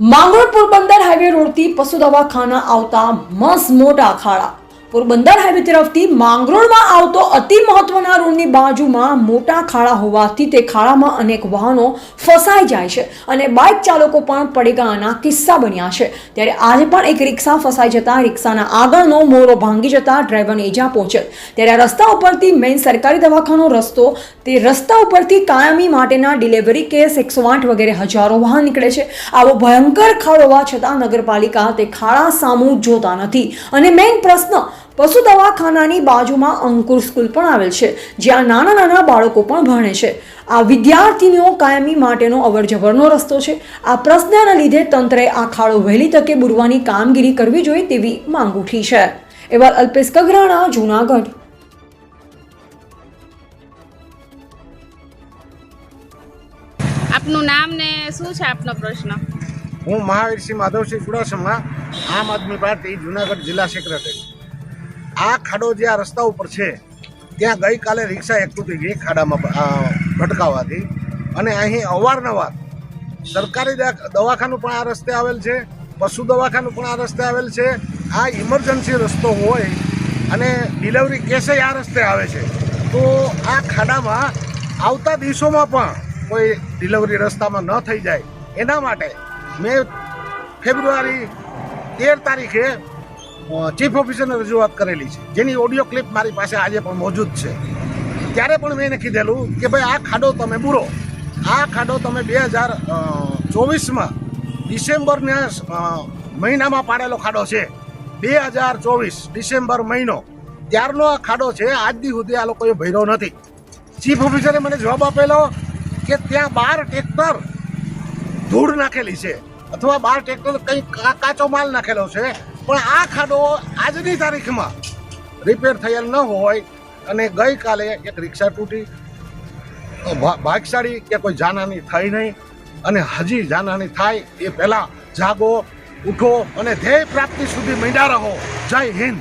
Mangrol Porbandar highway રોડથી પશુ દવાખાના આવતા મસ મોટા ખાડા પોરબંદર હાઈવે તરફથી માંગરોળમાં આવતો અતિ મહત્વના રોડની બાજુમાં મોટા ખાડા હોવાથી તે ખાડામાં અનેક વાહનો ફસાઈ જાય છે અને બાઇક ચાલકો પણ પડેગાના કિસ્સા બન્યા છે. ત્યારે આજે પણ એક રિક્ષા ફસાઈ જતા રિક્ષાના આગળનો મોરો ભાંગી જતા ડ્રાઈવરને ઈજા પહોંચે. ત્યારે આ રસ્તા ઉપરથી મેઇન સરકારી દવાખાનો રસ્તો, તે રસ્તા ઉપરથી કાયમી માટેના ડિલિવરી કેસ એકસો આઠ વગેરે હજારો વાહન નીકળે છે. આવો ભયંકર ખાડો હોવા છતાં નગરપાલિકા તે ખાડા સામું જોતા નથી. અને મેઇન પ્રશ્ન પશુ દવાખાનાની બાજુમાં અંકુર સ્કૂલ પણ આવેલ છે જ્યાં નાના નાના બાળકો પણ ભણે છે. આ વિદ્યાર્થીનીઓ કાયમી માટેનો અવરજવરનો રસ્તો છે. આ પ્રશ્નના લીધે તંત્રએ આ ખાડો વહેલી તકે બુરવાની કામગીરી કરવી જોઈએ તેવી માંગ ઉઠી છે. એવા અલ્પેશ કગરાણા જૂનાગઢ. આપનું નામ ને શું છે આપનો પ્રશ્ન? હું મહાવીરસિંહ માધવસિંહ ચુડાસમા આમ આદમી પાર્ટી જુનાગઢ જિલ્લા સેક્રેટરી. આ ખાડો જે આ રસ્તા ઉપર છે, ત્યાં ગઈકાલે રિક્ષા એકઠું થઈ ગઈ ખાડામાં ભટકાવાથી. અને અહીં અવારનવાર સરકારી દવા- દવાખાનું પણ આ રસ્તે આવેલ છે, પશુ દવાખાનું પણ આ રસ્તે આવેલ છે. આ ઇમરજન્સી રસ્તો હોય અને ડિલિવરી કેસે આ રસ્તે આવે છે. તો આ ખાડામાં આવતા દિવસોમાં પણ કોઈ ડિલિવરી રસ્તામાં ન થઈ જાય. એના માટે મેં ફેબ્રુઆરી તેર તારીખે ચીફ ઓફિસરને રજૂઆત કરેલી છે. જેની ઓડિયો ક્લિપ મારી પાસે આજે પણ મોજૂદ છે. ત્યારે પણ મેં એને કીધેલું કે ભાઈ, આ ખાડો તમે બુરો. આ ખાડો તમે બે હજાર ચોવીસમાં ડિસેમ્બરના મહિનામાં પાડેલો ખાડો છે. બે હજાર ચોવીસ ડિસેમ્બર મહિનો. ત્યારનો આ ખાડો છે, આજ દી સુધી આ લોકોએ ભર્યો નથી. ચીફ ઓફિસરે મને જવાબ આપેલો કે ત્યાં બાર ટ્રેક્ટર ધૂળ નાખેલી છે. અથવા બાર ટ્રેક્ટર કંઈ કાચો માલ નાખેલો છે. પણ આ ખાડો આજની તારીખમાં રિપેર થયેલ ન હોય અને ગઈકાલે એક રિક્ષા તૂટી. ભાગશાળી કે કોઈ જાનહાની થઈ નહીં અને હજી જાનહાની થાય એ પહેલાં જાગો, ઉઠો અને ધ્યેય પ્રાપ્તિ સુધી મીંડા રહો. જય હિન્દ.